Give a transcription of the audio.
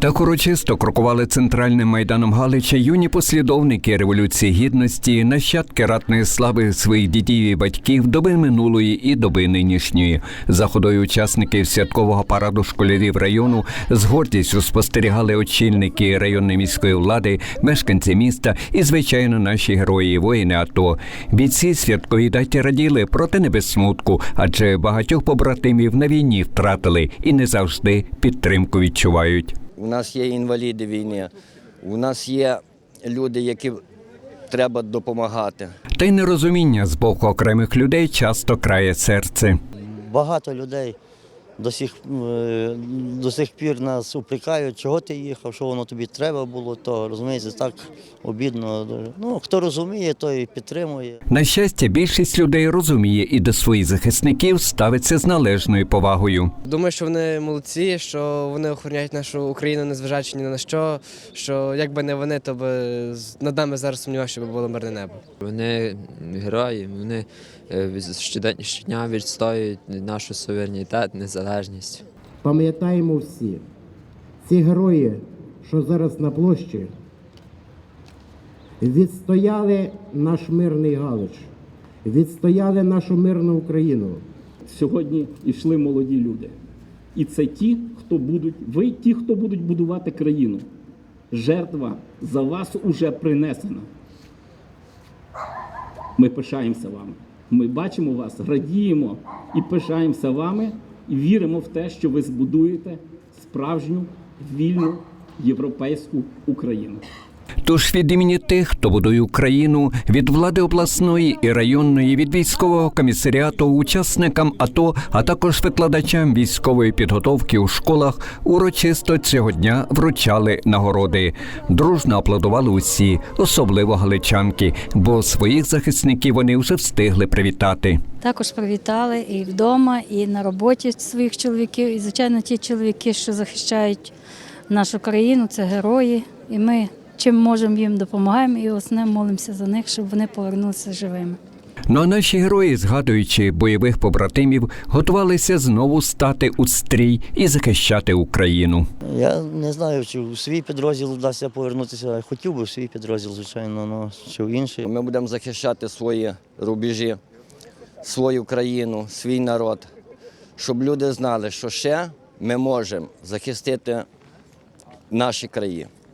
Так урочисто крокували центральним майданом Галича юні послідовники революції гідності, нащадки ратної слави своїх дідів і батьків доби минулої і доби нинішньої. За ходою учасників святкового параду школярів району з гордістю спостерігали очільники районної міської влади, мешканці міста і, звичайно, наші герої, і воїни АТО. Бійці святковій даті раділи, проте не без смутку, адже багатьох побратимів на війні втратили і не завжди підтримку відчувають. У нас є інваліди війни, у нас є люди, які треба допомагати. Та й нерозуміння з боку окремих людей часто крає серце. Багато людей до сих, е, до сих пір нас упрекають, чого ти їхав, що воно тобі треба було, то розумієте, так обідно. Ну, хто розуміє, той підтримує. На щастя, більшість людей розуміє і до своїх захисників ставиться з належною повагою. Думаю, що вони молодці, що вони охороняють нашу Україну, незважаючи ні на що. Що якби не вони, то би з- над нами зараз сумніваюся, що би було мирне небо. Вони герої, вони е, щодня відстоюють нашу суверенітет, незалежність. Пам'ятаємо всі, ці герої, що зараз на площі, відстояли наш мирний Галич, відстояли нашу мирну Україну. сьогодні йшли молоді люди. І це ті, хто будуть, ви ті, хто будуть будувати країну. Жертва за вас уже принесена. Ми пишаємося вами. Ми бачимо вас, радіємо і пишаємося вами, і віримо в те, що ви збудуєте справжню вільну європейську Україну. Тож від імені тих, хто будує Україну, від влади обласної і районної, від військового комісаріату, учасникам АТО, а також викладачам військової підготовки у школах, урочисто цього дня вручали нагороди. Дружно аплодували усі, особливо галичанки, бо своїх захисників вони вже встигли привітати. Також привітали і вдома, і на роботі своїх чоловіків. І, звичайно, ті чоловіки, що захищають нашу країну, це герої. І ми чим можемо їм допомагаємо, і основне молимося за них, щоб вони повернулися живими. Ну а наші герої, згадуючи бойових побратимів, готувалися знову стати у стрій і захищати Україну. Я не знаю, чи в свій підрозділ вдасться повернутися. Хотів би в свій підрозділ, звичайно, ну, чи в інший. Ми будемо захищати свої рубежі, свою країну, свій народ, щоб люди знали, що ще ми можемо захистити наші краї.